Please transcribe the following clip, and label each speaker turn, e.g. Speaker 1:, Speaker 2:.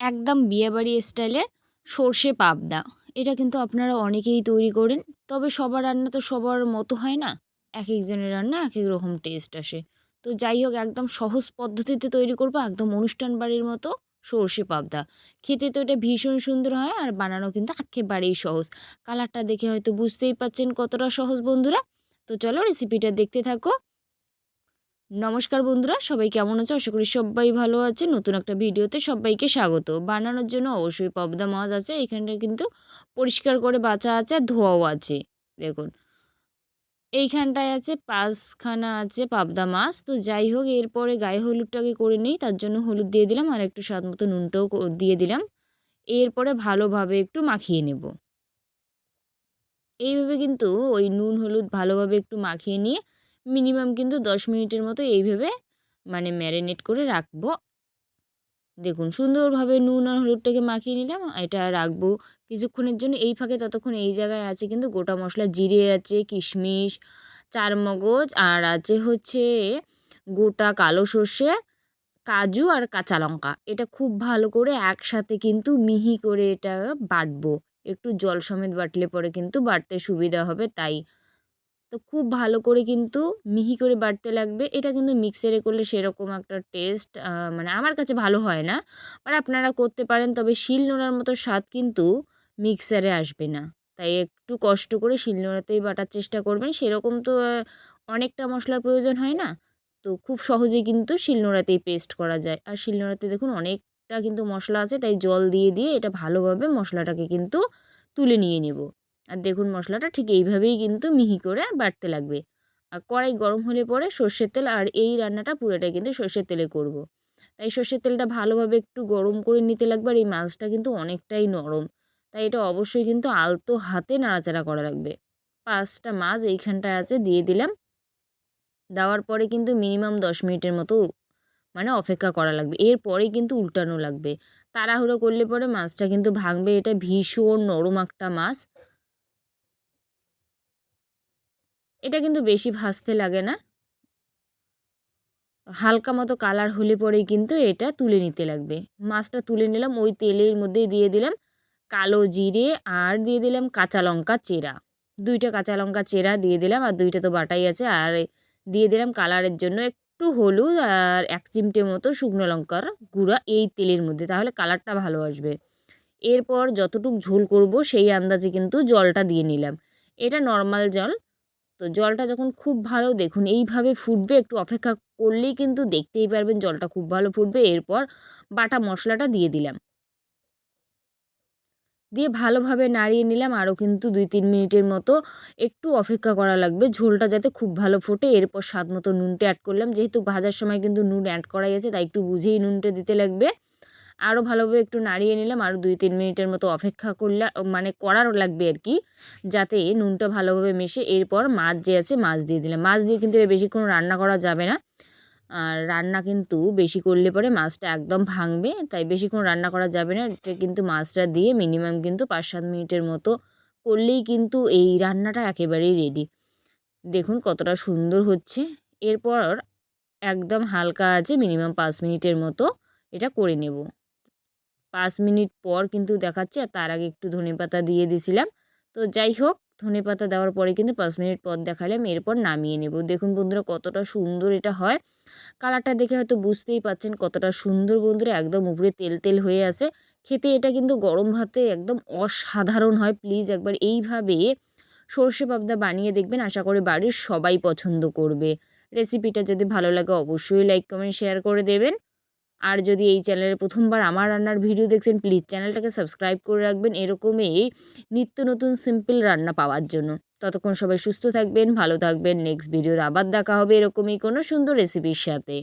Speaker 1: একদম বিয়েবাড়ি স্টাইলের সর্ষে পাবদা। এটা কিন্তু আপনারা অনেকেই তৈরি করেন, তবে সবার রান্না তো সবার মতো হয় না। এক একজনের রান্না এক এক রকম টেস্ট আসে। তো যাই হোক, একদম সহজ পদ্ধতিতে তৈরি করব, একদম অনুষ্ঠান বাড়ির মতো সর্ষে পাবদা। খেতে তো এটা ভীষণ সুন্দর হয় আর বানানো কিন্তু একেবারেই সহজ। কালারটা দেখে হয়তো বুঝতেই পাচ্ছেন কতটা সহজ বন্ধুরা। তো চলো রেসিপিটা দেখতে থাকো। নমস্কার বন্ধুরা, সবাই কেমন আছো? আশা করি সবাই ভালো আছে। নতুন একটা ভিডিওতে সবাইকে স্বাগত। বানানোর জন্য অবশ্যই পাবদা মাছ আছে। এখানটা কিন্তু পরিষ্কার করে বাঁচা আছে আর ধোয়াও আছে। দেখুন, এইখানটায় আছে পাঁচখানা আছে পাবদা মাছ। তো যাই হোক, এরপরে গায়ে হলুদটাকে করে নিই। তার জন্য হলুদ দিয়ে দিলাম আর একটু স্বাদ মতো নুনটাও দিয়ে দিলাম। এরপরে ভালোভাবে একটু মাখিয়ে নেব। এইভাবে কিন্তু ওই নুন হলুদ ভালোভাবে একটু মাখিয়ে নিয়ে মিনিমাম কিন্তু দশ মিনিটের মতো এইভাবে মানে ম্যারিনেট করে রাখব। দেখুন, সুন্দরভাবে নুন আর হলুদটাকে মাখিয়ে নিলাম, এটা রাখব কিছুক্ষণের জন্য। এই ফাঁকে ততক্ষণ এই জায়গায় আছে কিন্তু গোটা মশলা, জিরে আছে, কিশমিশ, চারমগজ, আর আছে হচ্ছে গোটা কালো সর্ষে, কাজু আর কাঁচা লঙ্কা। এটা খুব ভালো করে একসাথে কিন্তু মিহি করে এটা বাটবো। একটু জল সমেত বাটলে পরে কিন্তু বাটতে সুবিধা হবে, তাই তো খুব ভালো করে কিন্তু মিহি করে বাটতে লাগবে। এটা কিন্তু মিক্সারে করলে সেরকম একটা টেস্ট মানে আমার কাছে ভালো হয় না। আর আপনারা করতে পারেন, তবে শিল নোড়ার মতো স্বাদ কিন্তু মিক্সারে আসবে না। তাই একটু কষ্ট করে শিল নোড়াতেই বাটার চেষ্টা করবেন। সেরকম তো অনেকটা মশলার প্রয়োজন হয় না। তো খুব সহজেই কিন্তু শিলনোড়াতেই পেস্ট করা যায়। আর শিলনোড়াতে দেখুন অনেকটা কিন্তু মশলা আছে, তাই জল দিয়ে দিয়ে এটা ভালোভাবে মশলাটাকে কিন্তু তুলে নিয়ে নেব। আর দেখুন মশলাটা ঠিক এইভাবেই কিন্তু মিহি করে বাটতে লাগবে। আর কড়াই গরম হলে পরে সর্ষের তেল আর এই রান্নাটা পুরোটাই কিন্তু সর্ষের তেলে করব। তাই সর্ষের তেলটা ভালোভাবে একটু গরম করে নিতে লাগবে আর এই মাছটা কিন্তু অনেকটাই নরম। তাই এটা অবশ্যই কিন্তু আলতো হাতে নাড়াচাড়া করা লাগবে। পাঁচটা মাছ এইখানটায় আছে, দিয়ে দিলাম। দেওয়ার পরে কিন্তু মিনিমাম দশ মিনিটের মতো মানে অপেক্ষা করা লাগবে। এরপরে কিন্তু উল্টানো লাগবে। তাড়াহুড়ো করলে পরে মাছটা কিন্তু ভাঙবে। এটা ভীষণ নরম একটা মাছ। এটা কিন্তু বেশি ভাজতে লাগে না। হালকা মতো কালার হলে পরেই কিন্তু এটা তুলে নিতে লাগবে। মাছটা তুলে নিলাম, ওই তেলের মধ্যেই দিয়ে দিলাম কালো জিরে আর দিয়ে দিলাম কাঁচা লঙ্কা চেরা। দুইটা কাঁচা লঙ্কা চেরা দিয়ে দিলাম আর দুইটা তো বাটাই আছে। আর দিয়ে দিলাম কালারের জন্য একটু হলুদ আর এক চিমটে মতো শুকনো লঙ্কার গুঁড়া এই তেলের মধ্যে, তাহলে কালারটা ভালো আসবে। এরপর যতটুক ঝোল করব সেই আন্দাজে কিন্তু জলটা দিয়ে নিলাম। এটা নর্মাল জল তো জলটা যখন খুব ভালো দেখুন, এইভাবে ফুটবে, একটু অপেক্ষা করলেই কিন্তু দেখতেই পারবেন জলটা খুব ভালো ফুটবে। এরপর বাটা মশলাটা দিয়ে দিলাম। দিয়ে ভালোভাবে নাড়িয়ে নিলাম, আরও কিন্তু দুই তিন মিনিটের মতো একটু অপেক্ষা করা লাগবে। ঝোলটা যাতে খুব ভালো ফোটে, এরপর স্বাদ মতো নুনটা অ্যাড করলাম। যেহেতু ভাজার সময় কিন্তু নুন অ্যাড করাই আছে, তাই একটু বুঝেই নুনটা দিতে লাগবে। আরও ভালোভাবে একটু নাড়িয়ে নিলাম আরও দুই তিন মিনিটের মতো অপেক্ষা করলে মানে করার লাগবে আর কি, যাতে নুনটা ভালোভাবে মেশে এরপর মাছ যে আছে মাছ দিয়ে দিলাম। মাছ দিয়ে কিন্তু বেশিক্ষণ রান্না করা যাবে না। আর রান্না কিন্তু বেশি করলে পরে মাছটা একদম ভাঙবে, তাই বেশিক্ষণ রান্না করা যাবে না। এটা কিন্তু মাছটা দিয়ে মিনিমাম কিন্তু পাঁচ সাত মিনিটের মতো করলেই কিন্তু এই রান্নাটা একেবারেই রেডি। দেখুন কতটা সুন্দর হচ্ছে। এরপর একদম হালকা আছে, মিনিমাম পাঁচ মিনিটের মতো এটা করে নেব। পাঁচ মিনিট পর কিন্তু দেখাচ্ছে, আর তার আগে একটু ধনে পাতা দিয়ে দিছিলাম। তো যাই হোক, ধনে পাতা দেওয়ার পরে কিন্তু পাঁচ মিনিট পর দেখালাম, এরপর নামিয়ে নেব। দেখুন বন্ধুরা, কতটা সুন্দর এটা হয়। কালারটা দেখে হয়তো বুঝতেই পাচ্ছেন কতটা সুন্দর বন্ধুরা, একদম উপরে তেল তেল হয়ে আসে খেতে এটা কিন্তু গরম ভাতে একদম অসাধারণ হয়, প্লিজ একবার এইভাবে সর্ষে পাবদা বানিয়ে দেখবেন, আশা করি বাড়ির সবাই পছন্দ করবে। রেসিপিটা যদি ভালো লাগে অবশ্যই লাইক, কমেন্ট, শেয়ার করে দেবেন। আর যদি এই চ্যানেলে প্রথমবার আমার রান্নার ভিডিও দেখছেন, প্লিজ চ্যানেলটাকে সাবস্ক্রাইব করে রাখবেন এরকমই নিত্য নতুন সিম্পল রান্না পাওয়ার জন্য। ততক্ষণ সবাই সুস্থ থাকবেন, ভালো থাকবেন। নেক্সট ভিডিওতে আবার দেখা হবে এরকমই কোনো সুন্দর রেসিপির সাথে।